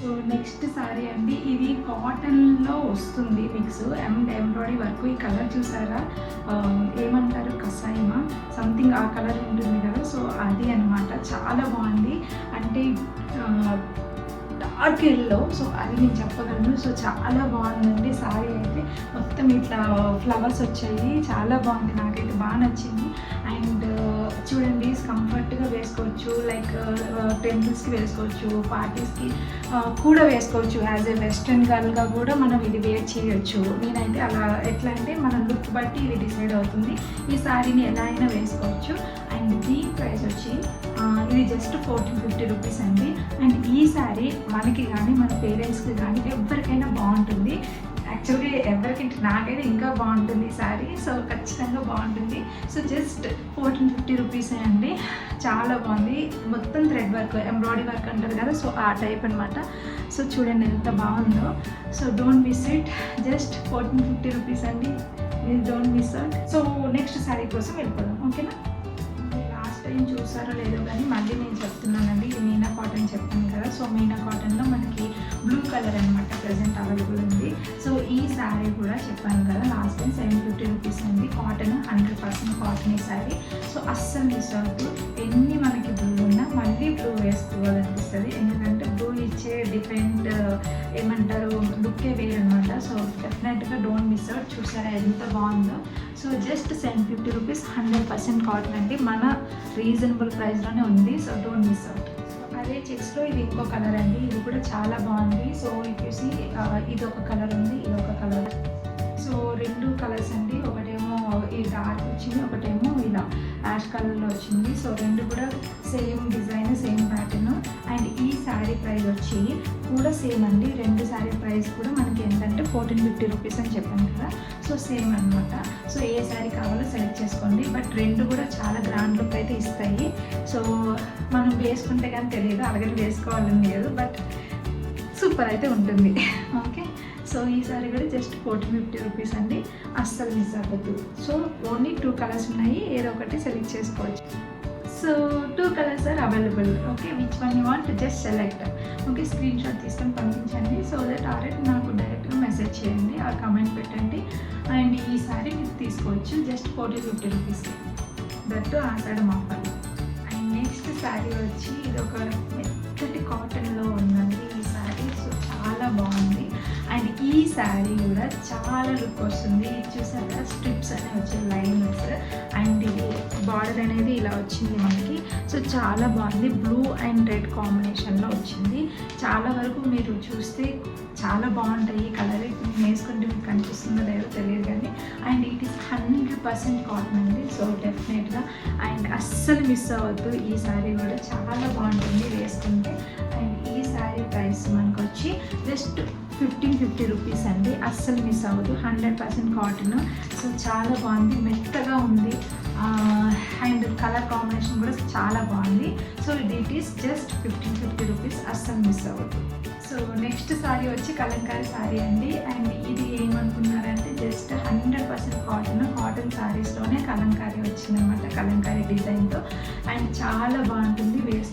So next sorry అండి. ఇది కాటన్లో వస్తుంది మిక్స్ అండ్ ఎంబ్రాయిడరీ వర్క్ ఈ కలర్ చూసారా? ఏమంటారు? కసాయమా సంథింగ్ ఆ కలర్ ఉంటుంది కదా. సో అది అన్నమాట. చాలా బాగుంది. అంటే డార్క్ ఎల్లో సో అది నేను చెప్పగలను. సో చాలా బాగుందండి సారీ అయితే. మొత్తం ఇట్లా ఫ్లవర్స్ వచ్చాయి. చాలా బాగుంది. నాకైతే బాగా నచ్చింది. వేసుకోవచ్చు లైక్ టెంపుల్స్కి uh, uh, వేసుకోవచ్చు పార్టీస్కి uh, కూడా వేసుకోవచ్చు. యాజ్ ఏ వెస్ట్రన్ గర్ల్గా కూడా మనం ఇది వేర్ చేయొచ్చు. నేనైతే అలా ఎట్లా అంటే మన లుక్ బట్టి ఇది డిసైడ్ అవుతుంది. ఈ శారీని ఎలా అయినా వేసుకోవచ్చు. అండ్ దీని ప్రైస్ వచ్చి ఇది జస్ట్ ఫోర్టీన్ ఫిఫ్టీ రూపీస్ అండి. అండ్ ఈ శారీ మనకి కానీ మన పేరెంట్స్కి కానీ ఎవరికైనా బాగుంటుంది. యాక్చువల్గా ఎవరికి నాకైతే ఇంకా బాగుంటుంది శారీ. సో ఖచ్చితంగా బాగుంటుంది. సో జస్ట్ ఫోర్టీన్ ఫిఫ్టీ రూపీసే అండి. చాలా బాగుంది. మొత్తం థ్రెడ్ వర్క్ ఎంబ్రాయిడరీ వర్క్ అంటారు కదా సో ఆ టైప్ అనమాట సో చూడండి ఎంత బాగుందో. So don't miss it just fourteen fifty rupees అండి. మీరు don't miss out so next sari కోసం వెళ్ళిపోదాం. ఓకేనా లాస్ట్ టైం చూసారో లేదో కానీ మళ్ళీ నేను చెప్తున్నానండి. మీనా కాటన్ చెప్పాను కదా. సో మీనా కాటన్లో మనకి కలర్ అనమాట ప్రజెంట్ అవైలబుల్ ఉంది. సో ఈ శారీ కూడా చెప్పాను కదా last time seven fifty rupees ఉంది. కాటన్ హండ్రెడ్ పర్సెంట్ కాటన్ ఈ శారీ. సో అస్సలు మిస్ అవుతూ ఎన్ని మనకి బ్లూ ఉన్నా మళ్ళీ బ్లూ వేసుకోవాలనిపిస్తుంది. ఎందుకంటే బ్లూ ఇచ్చే డిఫరెంట్ uh, ఏమంటారు లుక్కే వేరనమాట సో డెఫినెట్గా డోంట్ మిస్ అవుట్ చూసారా ఎంత బాగుందో. So just seven fifty rupees hundred percent cotton అండి. మన రీజనబుల్ ప్రైస్లోనే ఉంది. సో డోంట్ మిస్ అవుట్ అదే చెక్స్లో ఇది ఇంకో కలర్ అండి. ఇది కూడా చాలా బాగుంది. సో చూసి uh, ఇది ఒక కలర్ ఉంది ఇది ఒక కలర్ సో రెండు కలర్స్ అండి. ఒకటి ఈ డార్క్ వచ్చింది ఒకటేమో ఇలా యాష్ కలర్లో వచ్చింది. సో రెండు కూడా same design same pattern and ఈ శారీ ప్రైస్ వచ్చి కూడా సేమ్ అండి. రెండు శారీ ప్రైస్ కూడా మనకి ఏంటంటే ఫోర్టీన్ ఫిఫ్టీ రూపీస్ అని చెప్పాను కదా. సో సేమ్ అనమాట సో ఏ శారీ కావాలో సెలెక్ట్ చేసుకోండి. బట్ రెండు కూడా చాలా గ్రాండ్ లుక్ అయితే ఇస్తాయి. సో మనం వేసుకుంటే కానీ తెలియదు అలాగే వేసుకోవాలని లేదు. బట్ సూపర్ అయితే ఉంటుంది. సో ఈ కూడా జస్ట్ ఫోర్టీన్ ఫిఫ్టీ రూపీస్ అండి. అస్సలు మిస్ అవ్వద్దు. సో ఓన్లీ టూ కలర్స్ ఉన్నాయి. ఏదో ఒకటి సెలెక్ట్ చేసుకోవచ్చు. So two colours are available okay which one you want just select okay screen shot తీసుకొని పంపించండి సో దట్ ఆల్రెడీ నాకు డైరెక్ట్గా మెసేజ్ చేయండి ఆ కమెంట్ పెట్టండి. అండ్ ఈ సారీ మీరు తీసుకోవచ్చు. జస్ట్ ఫోర్టీ ఫిఫ్టీ రూపీస్కి దట్టు ఆసడం ఆఫర్ అండ్ నెక్స్ట్ శారీ వచ్చి ఇది ఒక మెత్తటి కాటన్లో ఉందండి ఈ శారీ సో చాలా బాగుంది. ఈ శారీ కూడా చాలా లుక్ వస్తుంది. ఇది చూసారా స్ట్రిప్స్ అనేవి వచ్చే లైన్స్ అండ్ ఇది బార్డర్ అనేది ఇలా వచ్చింది మనకి. సో చాలా బాగుంది. బ్లూ అండ్ రెడ్ కాంబినేషన్లో వచ్చింది. చాలా వరకు మీరు చూస్తే చాలా బాగుంటాయి. ఈ కలర్ నేను వేసుకుంటే మీకు కనిపిస్తుందో లేదో తెలియదు కానీ and it is hundred percent cotton అండి. సో డెఫినెట్గా అండ్ అస్సలు మిస్ అవ్వద్దు. ఈ శారీ కూడా చాలా బాగుంటుంది వేసుకుంటే. అండ్ ఈ శారీ ప్రైస్ మనకు వచ్చి జస్ట్ ఫిఫ్టీన్ ఫిఫ్టీ రూపీస్ అండి. అస్సలు మిస్ అవ్వదు. హండ్రెడ్ పర్సెంట్ కాటన్ సో చాలా బాగుంది. మెత్తగా ఉంది. అండ్ కలర్ కాంబినేషన్ కూడా చాలా బాగుంది. So it is just fifteen fifty rupees అస్సలు మిస్ అవ్వదు. సో నెక్స్ట్ సారీ వచ్చి కలంకారీ సారీ అండి. అండ్ ఇది ఏమనుకున్నారంటే just hundred percent cotton cotton సారీస్లోనే kalamkari వచ్చిందనమాట కలంకారీ డిజైన్తో అండ్ చాలా బాగుంటుంది.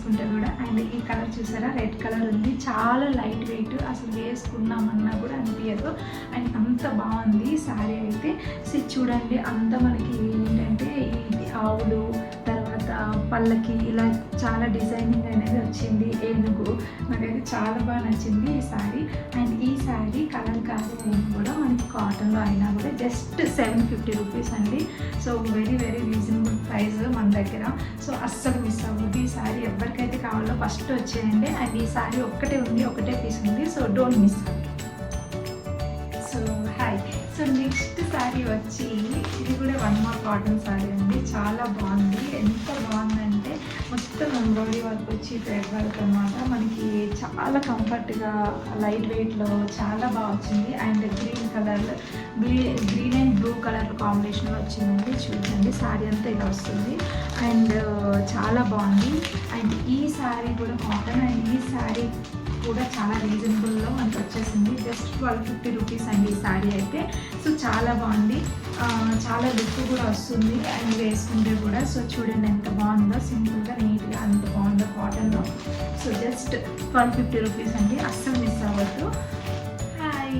వేసుకుంటే కూడా అండ్ ఈ కలర్ చూసారా? రెడ్ కలర్ ఉంది. చాలా లైట్ వెయిట్ అసలు వేసుకున్నామన్నా కూడా అనిపించదు అండ్ అంత బాగుంది శారీ అయితే. సో చూడండి అంత మనకి ఏంటంటే ఈ ఆవులు తర్వాత పళ్ళకి ఇలా చాలా డిజైనింగ్ అనేది వచ్చింది. ఏనుగు. నాకైతే చాలా బాగా నచ్చింది ఈ శారీ. అండ్ శారీ కలంకారీ అయినా కూడా మనకి కాటన్లో అయినా కూడా జస్ట్ సెవెన్ ఫిఫ్టీ రూపీస్ అండి. So very very reasonable price మన దగ్గర. సో అస్సలు మిస్ అవ్వదు ఈ శారీ ఎవరికైతే కావాలో ఫస్ట్ వచ్చేయండి. అండ్ ఈ శారీ ఒక్కటే ఉంది ఒకటే పీస్ ఉంది. So don't miss out so hi so next sari వచ్చి ఇది కూడా వన్ మోర్ కాటన్ శారీ అండి. చాలా బాగుంది. ఎంత బాగుందండి మొత్తం ఎంబ్రాయిడరీ వర్క్ వచ్చి థ్రెడ్ వర్క్ అనమాట మనకి చాలా కంఫర్ట్గా లైట్ వెయిట్లో చాలా బాగా వచ్చింది. And green colour green green and blue colour కాంబినేషన్లో వచ్చిందండి. చూడండి శారీ అంతా ఇలా వస్తుంది. అండ్ చాలా బాగుంది. అండ్ ఈ శారీ కూడా కాటన్. అండ్ ఈ శారీ కూడా చాలా రీజనబుల్లో మనకు వచ్చేసింది. జస్ట్ ట్వెల్వ్ ఫిఫ్టీ రూపీస్ అండి ఈ శారీ అయితే. సో చాలా బాగుంది. చాలా లుక్ కూడా వస్తుంది. అండ్ వేసుకుంటే కూడా. సో చూడండి ఎంత బాగుందో. సింపుల్గా నీట్గా అంత బాగుందో కాటన్లో so just twelve fifty rupees అండి. అస్సలు మిస్ అవ్వద్దు. హాయ్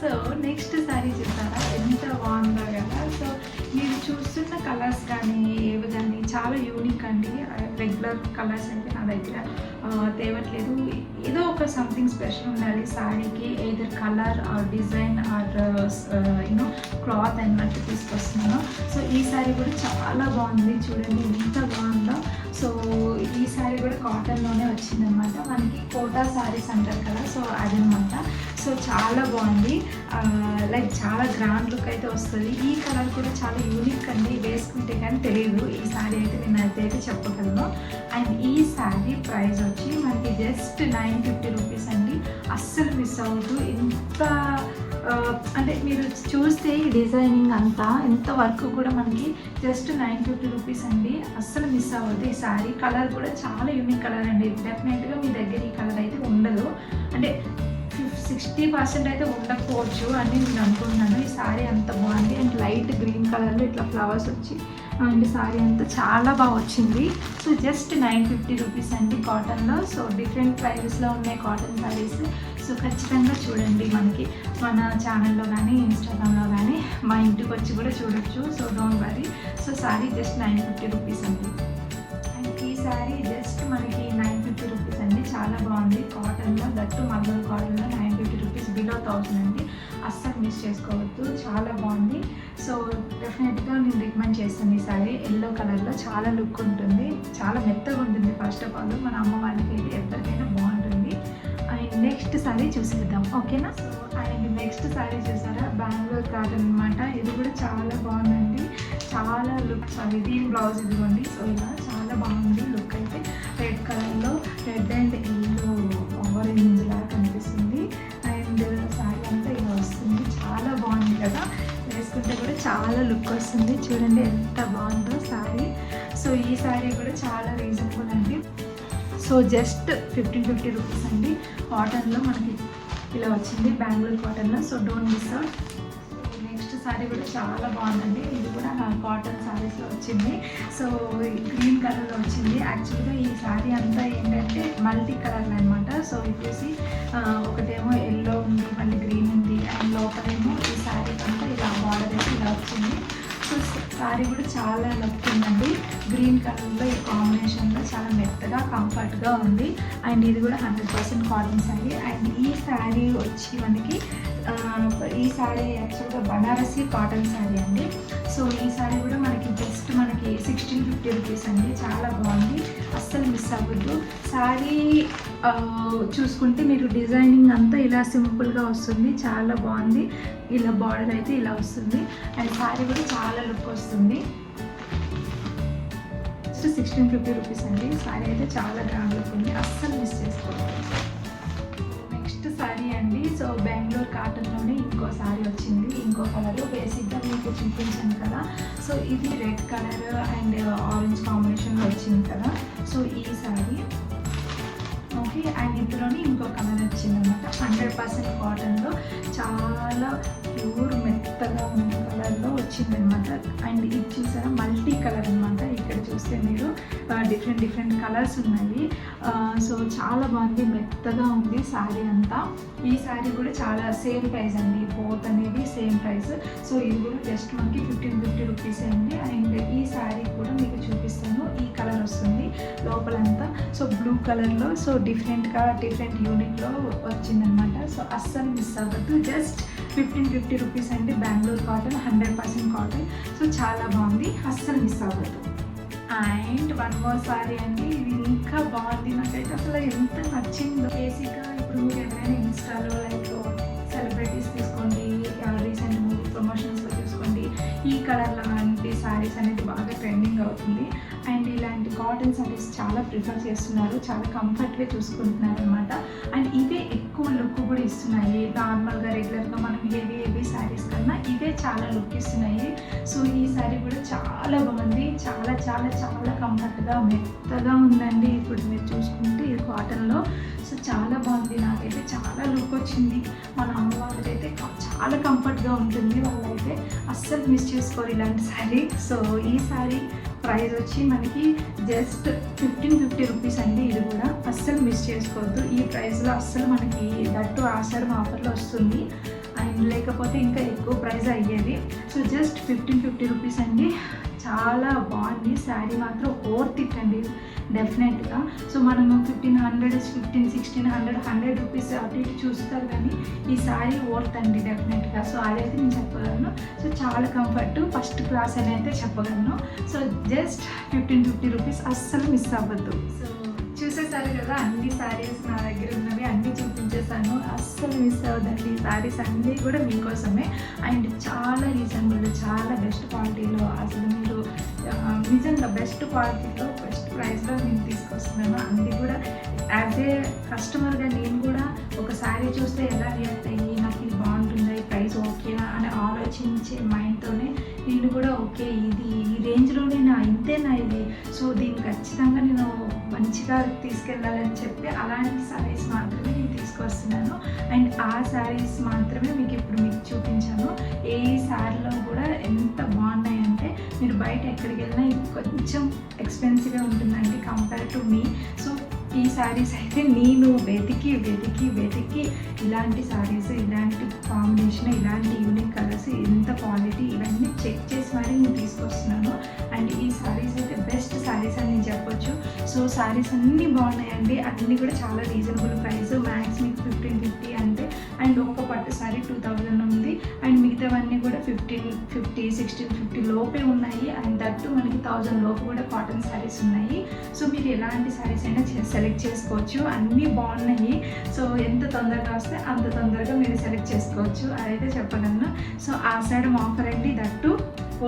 సో నెక్స్ట్ శారీ చూసారా? ఎంత బాగుందో కదా. సో మీరు చూస్తున్న కలర్స్ కానీ ఏవి కానీ చాలా యూనిక్ అండి. రెగ్యులర్ కలర్స్ అయితే నా దగ్గర తేవట్లేదు. ఏదో ఒక సంథింగ్ స్పెషల్ ఉండాలి. శారీకి either colour or design or you know cloth అన్నట్టు తీసుకొస్తున్నాను. సో ఈ శారీ కూడా చాలా బాగుంది. చూడండి ఎంత బాగుంది. సో ఈ శారీ కూడా కాటన్లోనే వచ్చిందనమాట మనకి కోటా శారీస్ అంటారు కదా సో అదనమాట సో చాలా బాగుంది. లైక్ చాలా గ్రాండ్ లుక్ అయితే వస్తుంది. ఈ కలర్ కూడా చాలా యూనిక్ అండి. వేసుకుంటే కానీ తెలియదు ఈ శారీ అయితే నేను అయితే చెప్పగలను. అండ్ ఈ శారీ ప్రైస్ వచ్చి మనకి జస్ట్ నైన్ ఫిఫ్టీ రూపీస్ అండి. అస్సలు మిస్ అవుతూ ఇంత అంటే మీరు చూస్తే ఈ డిజైనింగ్ అంతా ఎంత వర్క్ కూడా మనకి జస్ట్ నైన్ ఫిఫ్టీ రూపీస్ అండి. అస్సలు మిస్ అవ్వదు ఈ శారీ కలర్ కూడా చాలా యూనిక్ కలర్ అండి. డెఫినెట్గా మీ దగ్గర ఈ కలర్ అయితే ఉండదు. అంటే సిక్స్టీ పర్సెంట్ అయితే ఉండకపోవచ్చు అని నేను అనుకుంటున్నాను. ఈ శారీ అంత బాగుంది. అండ్ లైట్ గ్రీన్ కలర్లో ఇట్లా ఫ్లవర్స్ వచ్చి అండ్ శారీ అంతా చాలా బాగా వచ్చింది. So just nine fifty rupees అండి కాటన్లో సో డిఫరెంట్ ప్రైజెస్లో ఉన్నాయి కాటన్ శారీస్ సో ఖచ్చితంగా చూడండి మనకి మన ఛానల్లో కానీ ఇన్స్టాగ్రామ్లో కానీ మా ఇంటికి వచ్చి కూడా చూడొచ్చు. So don't worry so sari just nine fifty rupees అండి. అండ్ ఈ శారీ జస్ట్ మనకి నైన్ ఫిఫ్టీ రూపీస్ అండి. చాలా బాగుంది. కాటన్లో దట్టు మల్లూరు కాటన్లో nine fifty rupees below thousand అండి. అస్సలు మిస్ చేసుకోవద్దు. చాలా బాగుంది. సో డెఫినెట్గా నేను రికమెండ్ చేస్తాను ఈ సారీ ఎల్లో కలర్లో చాలా లుక్ ఉంటుంది. చాలా మెత్తగా ఉంటుంది. ఫస్ట్ ఆఫ్ ఆల్ మన అమ్మ వాళ్ళకి ఎవరికైనా బాగుంటుంది నెక్స్ట్ శారీ చూసేద్దాం ఓకేనా? అండ్ నెక్స్ట్ సారీ చూసారా? బెంగళూరు కాటన్ అనమాట ఇది కూడా చాలా బాగుందండి. చాలా లుక్ సారీ దీని బ్లౌజ్ ఇదిగోండి. సో ఇలా చాలా బాగుంది లుక్ అయితే. రెడ్ కలర్లో రెడ్ అండ్ ఎల్లో ఆరెంజ్ లాగా కనిపిస్తుంది. అండ్ శారీ అంతా ఇలా వస్తుంది. చాలా బాగుంది కదా? వేసుకుంటే కూడా చాలా లుక్ వస్తుంది. చూడండి ఎంత బాగుందో శారీ సో ఈ సారీ కూడా చాలా రీజనబుల్ అండి. So just fifteen fifty rupees అండి. కాటన్లో మనకి ఇలా వచ్చింది బెంగళూరు కాటన్లో. So don't miss out. Next sari కూడా చాలా బాగుందండి. ఇది కూడా కాటన్ శారీస్లో వచ్చింది. సో గ్రీన్ కలర్లో వచ్చింది. యాక్చువల్గా ఈ శారీ అంతా ఏంటంటే మల్టీ కలర్లు అనమాట సో ఇచ్చేసి ఒకటేమో ఎల్లో ఉంది మళ్ళీ గ్రీన్ ఉంది అండ్ లోపలేమో ఈ శారీ అంతా ఇలా బార్డర్ అయితే ఇలా వచ్చింది. సో శారీ కూడా చాలా లక్ గ్రీన్ కలర్లో ఈ కాంబినేషన్లో చాలా మెత్తగా కంఫర్ట్గా ఉంది. అండ్ ఇది కూడా hundred percent cotton sari and ఈ శారీ వచ్చి మనకి ఈ శారీ యాక్చువల్గా బనారసి కాటన్ శారీ అండి. సో ఈ శారీ కూడా మనకి జస్ట్ మనకి సిక్స్టీన్ ఫిఫ్టీ రూపీస్ అండి. చాలా బాగుంది. అస్సలు మిస్ అవ్వద్దు. శారీ చూసుకుంటే మీరు డిజైనింగ్ అంతా ఇలా సింపుల్గా వస్తుంది. చాలా బాగుంది. ఇలా బార్డర్ అయితే ఇలా వస్తుంది. అండ్ శారీ కూడా చాలా లుక్ వస్తుంది. జస్ట్ సిక్స్టీన్ ఫిఫ్టీ రూపీస్ అండి. శారీ అయితే చాలా గ్రాండ్ లుక్ ఉంది అస్సలు మిస్ చేసుకోవాలి నెక్స్ట్ శారీ అండి. సో బెంగళూరు కాటన్లోనే ఇంకో శారీ వచ్చింది. ఇంకో కలర్ బేసిక్గా మీకు చూపించాను కదా. సో ఇది రెడ్ కలర్ అండ్ ఆరెంజ్ కాంబినేషన్లో వచ్చింది కదా. సో ఈ శారీ ఓకే అండ్ ఇందులోనే ఇంకో కలర్ వచ్చిందనమాట. హండ్రెడ్ పర్సెంట్ కాటన్లో చాలా ప్యూర్ మెత్తగా ఉంది వచ్చిందనమాట అండ్ ఇది చూసారా? మల్టీ కలర్ అనమాట ఇక్కడ చూస్తే మీరు డిఫరెంట్ డిఫరెంట్ కలర్స్ ఉన్నాయి. సో చాలా బాగుంది. మెత్తగా ఉంది శారీ అంతా. ఈ శారీ కూడా చాలా సేమ్ ప్రైస్ అండి. బోత్ అనేది సేమ్ ప్రైస్. సో ఇది కూడా జస్ట్ మనకి ఫిఫ్టీన్ ఫిఫ్టీ రూపీస్ అండి. అండ్ ఈ శారీ కూడా మీకు చూపిస్తాను. ఈ కలర్ వస్తుంది లోపలంతా. సో బ్లూ కలర్లో సో డిఫరెంట్గా డిఫరెంట్ యూనిట్లో వచ్చిందనమాట సో అస్సలు మిస్ అవ్వద్దు. జస్ట్ ఫిఫ్టీన్ ఫిఫ్టీ రూపీస్ అండి Bengaluru cotton hundred percent cotton. So చాలా బాగుంది. అస్సలు మిస్ అవ్వదు అండ్ వన్ మోర్ సారీ అండి. ఇది ఇంకా బాగుంది. నాకైతే అసలు ఎంత నచ్చిందో. బేసిక్గా ఇప్పుడు మీరు ఎవరైనా ఇన్స్టాలో లైక్ సెలబ్రిటీస్ తీసుకోండి. రీసెంట్ మూవీ ప్రమోషన్స్లో తీసుకోండి. ఈ కలర్ లాంటి సారీస్ అనేది బాగా ట్రెండింగ్ అవుతుంది. అండ్ ఇలాంటి కాటన్ సారీస్ చాలా ప్రిఫర్ చేస్తున్నారు. చాలా కంఫర్ట్గా చూసుకుంటున్నారు అనమాట అండ్ ఈ లుక్ కూడా ఇస్తున్నాయి. నార్మల్గా రెగ్యులర్గా మనం హెవీ హెవీ శారీస్ కన్నా ఇవే చాలా లుక్ ఇస్తున్నాయి. సో ఈ శారీ కూడా చాలా బాగుంది. చాలా చాలా చాలా కంఫర్ట్గా మెత్తగా ఉందండి. ఇప్పుడు మీరు చూసుకుంటే ఇది కాటన్లో. సో చాలా బాగుంది. నాకైతే చాలా లుక్ వచ్చింది. మన అమ్మ వాళ్ళకైతే చాలా కంఫర్ట్గా ఉంటుంది. వాళ్ళైతే అస్సలు మిస్ చేసుకోరు ఇలాంటి శారీ. సో ఈ శారీ ప్రైస్ వచ్చి మనకి జస్ట్ ఫిఫ్టీన్ ఫిఫ్టీ రూపీస్ అండి. ఇది కూడా అస్సలు మిస్ చేసుకోవద్దు. ఈ ప్రైస్లో అస్సలు మనకి దట్టు ఆషాఢం ఆఫర్లో వస్తుంది. అండ్ లేకపోతే ఇంకా ఎక్కువ ప్రైస్ అయ్యేది. So just fifteen fifty rupees అండి. చాలా బాగుంది. శారీ మాత్రం ఓర్త్ ఇట్ అండి డెఫినెట్గా సో ah. మనము fifteen hundred fifteen sixteen hundred hundred rupees అటు ఇటు చూస్తారు కానీ ఈ సారీ వర్త్ అండి డెఫినెట్గా సో అదైతే నేను చెప్పగలను. సో చాలా కంఫర్ట్ ఫస్ట్ క్లాస్ అని అయితే చెప్పగలను. So just fifteen fifty rupees అస్సలు మిస్ అవ్వద్దు. సో చూసేసారు కదా అన్ని శారీస్ నా దగ్గర ఉన్నవి అన్నీ చూపించేసాను అస్సలు మిస్ అవ్వదండి శారీస్ అన్నీ కూడా మీకోసమే. అండ్ చాలా రీజనబుల్ చాలా బెస్ట్ క్వాలిటీలో అసలు మీరు నిజంగా బెస్ట్ క్వాలిటీలో బెస్ట్ ప్రైస్లో నేను తీసుకొస్తున్నాను. అన్నీ కూడా యాజ్ ఏ కస్టమర్గా నేను కూడా ఒక శారీ చూస్తే ఎలా రియాక్ట్ అయ్యి నాకు ఇది బాగుంటుందా ఈ ప్రైస్ ఓకేనా అని ఆలోచించే మైండ్తోనే నేను కూడా ఓకే ఇది ఈ రేంజ్లోనే నా ఇంతేనా ఇది? సో దీన్ని ఖచ్చితంగా నేను మంచిగా తీసుకెళ్ళాలని చెప్పి అలాంటి శారీస్ మాత్రమే నేను తీసుకొస్తున్నాను. అండ్ ఆ శారీస్ మాత్రమే మీకు ఇప్పుడు మీకు చూపించాను. ఏ శారీలో కూడా ఎంత బాగున్నాయంటే మీరు బయట ఎక్కడికి వెళ్ళినా కొంచెం ఎక్స్పెన్సివ్గా ఉంటుందండి కంపేర్ టు మీ సో ఈ శారీస్ అయితే నేను వెతికి వెతికి వెతికి ఇలాంటి శారీస్ ఇలాంటి కాంబినేషన్ ఇలాంటి యూనిక్ కలర్స్ ఎంత క్వాలిటీ ఇవన్నీ చెక్ చేసి మరి నేను తీసుకొస్తున్నాను. అండ్ ఈ శారీస్ అయితే బెస్ట్ శారీస్ అని నేను చెప్పొచ్చు. సో శారీస్ అన్నీ బాగున్నాయండి. అన్నీ కూడా చాలా రీజనబుల్ ప్రైస్ మ్యాక్స్ మీకు ఫిఫ్టీన్ ఫిఫ్టీ అంటే అండ్ ఒక పట్టు శారీ టూ థౌజండ్ ఉంది. అండ్ మిగతావన్నీ కూడా ఫిఫ్టీన్ ఫిఫ్టీ సిక్స్టీన్ ఫిఫ్టీ లోపే ఉన్నాయి అండ్ దట్టు మనకి థౌజండ్ లోపు కూడా కాటన్ శారీస్ ఉన్నాయి. సో మీరు ఎలాంటి శారీస్ అయినా సెలెక్ట్ చేసుకోవచ్చు. అన్నీ బాగున్నాయి. సో ఎంత తొందరగా వస్తే అంత తొందరగా మీరు సెలెక్ట్ చేసుకోవచ్చు. అదైతే చెప్పగలను. సో ఆ సైడ్ ఆఫర్ అండి. దట్టు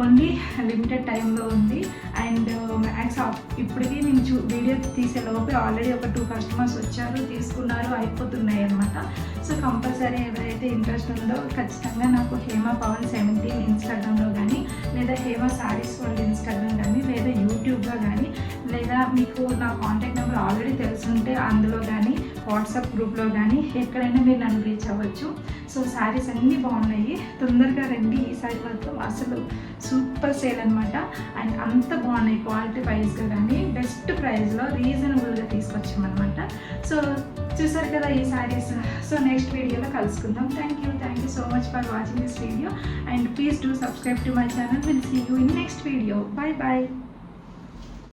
ఓన్లీ లిమిటెడ్ టైంలో ఉంది. అండ్ uh, మ్యాక్స్ ఇప్పటికీ నేను చూ వీడియో తీసే లోపే ఆల్రెడీ ఒక టూ కస్టమర్స్ వచ్చారు. తీసుకున్నారు. అయిపోతున్నాయి అనమాట సో కంపల్సరీ ఎవరైతే ఇంట్రెస్ట్ ఉందో ఖచ్చితంగా నాకు హేమ పవన్ సెవెంటీన్ ఇన్స్టాగ్రామ్లో కానీ లేదా హేమ శారీస్ వాళ్ళ ఇన్స్టాగ్రామ్ కానీ లేదా యూట్యూబ్గా కానీ లేదా మీకు నా కాంటాక్ట్ నెంబర్ ఆల్రెడీ తెలుసుంటే అందులో కానీ వాట్సాప్ గ్రూప్లో కానీ ఎక్కడైనా మీరు నన్ను రీచ్ అవ్వచ్చు. సో శారీస్ అన్నీ బాగున్నాయి. తొందరగా రండి. ఈ సారీ మాత్రం అసలు సూపర్ సేల్ అనమాట అండ్ అంత బాగున్నాయి క్వాలిటీ వైజ్గా కానీ బెస్ట్ ప్రైస్లో రీజనబుల్గా తీసుకొచ్చామన్నమాట. సో చూసారు కదా ఈ శారీస్ సో నెక్స్ట్ వీడియోలో కలుసుకుందాం. Thank you thank you so much for watching this video and please do subscribe to my channel will see you in next video bye bye